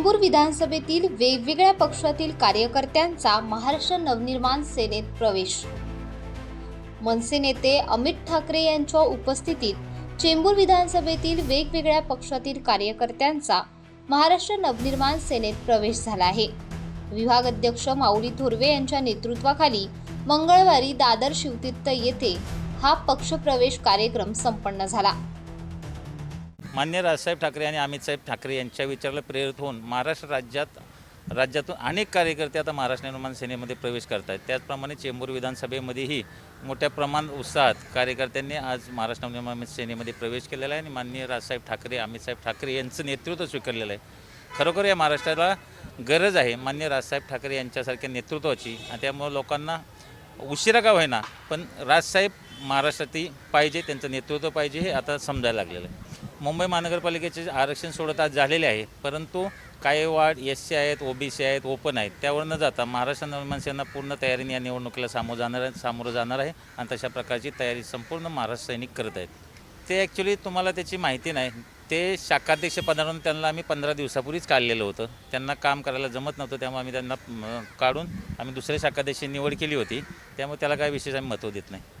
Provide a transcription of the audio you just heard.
विधानसभेतील वेगवेगळ्या पक्षातील कार्यकर्त्यांचा महाराष्ट्र नवनिर्माण सेनेत प्रवेश. मनसे नेते अमित ठाकरे यांच्या उपस्थितीत चेंबूर विधानसभेतील वेगवेगळ्या पक्षातील कार्यकर्त्यांचा महाराष्ट्र नवनिर्माण सेनेत प्रवेश झाला आहे. विभाग अध्यक्ष माऊली थोरवे यांच्या नेतृत्वाखाली मंगळवारी दादर शिवतीर्थ येथे हा पक्षप्रवेश कार्यक्रम संपन्न झाला. मान्य राजसाहेब ठाकरे आणि अमितसाहेब ठाकरे यांच्या विचाराला प्रेरित होऊन महाराष्ट्र राज्यात राज्यातून अनेक कार्यकर्ते आता महाराष्ट्र निर्माण सेनेमध्ये प्रवेश करत आहेत त्याचप्रमाणे चेंबूर विधानसभेमध्येही मोठ्या प्रमाण उत्साहात कार्यकर्त्यांनी आज महाराष्ट्र निर्माण सेनेमध्ये प्रवेश केलेला आहे आणि माननीय राजसाहेब ठाकरे अमितसाहेब ठाकरे यांचं नेतृत्व स्वीकारलेलं आहे. खरोखर या महाराष्ट्राला गरज आहे मान्य राजसाहेब ठाकरे यांच्यासारख्या नेतृत्वाची आणि त्यामुळे लोकांना उशिरा का होईना पण राजसाहेब महाराष्ट्रातील पाहिजे त्यांचं नेतृत्व पाहिजे हे आता समजायला लागलेलं आहे. मुंबई महानगरपालिकेचे आरक्षण सोडत आज झालेले आहे परंतु काही वार्ड एस सी आहेत ओ बी सी आहेत ओपन आहेत त्यावर न जाता महाराष्ट्र निर्माण सेना पूर्ण तयारीने या निवडणुकीला सामोरं जाणार आहे सामोरं जाणार आहे आणि तशा प्रकारची तयारी संपूर्ण महाराष्ट्र सैनिक करत आहेत. ते ॲक्च्युली तुम्हाला त्याची माहिती नाही. ते शाखाध्यक्ष पदावरून त्यांना आम्ही पंधरा दिवसापूर्वीच काढलेलं होतं. त्यांना काम करायला जमत नव्हतं त्यामुळे आम्ही त्यांना काढून आम्ही दुसऱ्या शाखाध्यक्ष निवड केली होती. त्यामुळे त्याला काही विशेष आम्ही महत्त्व देत नाही.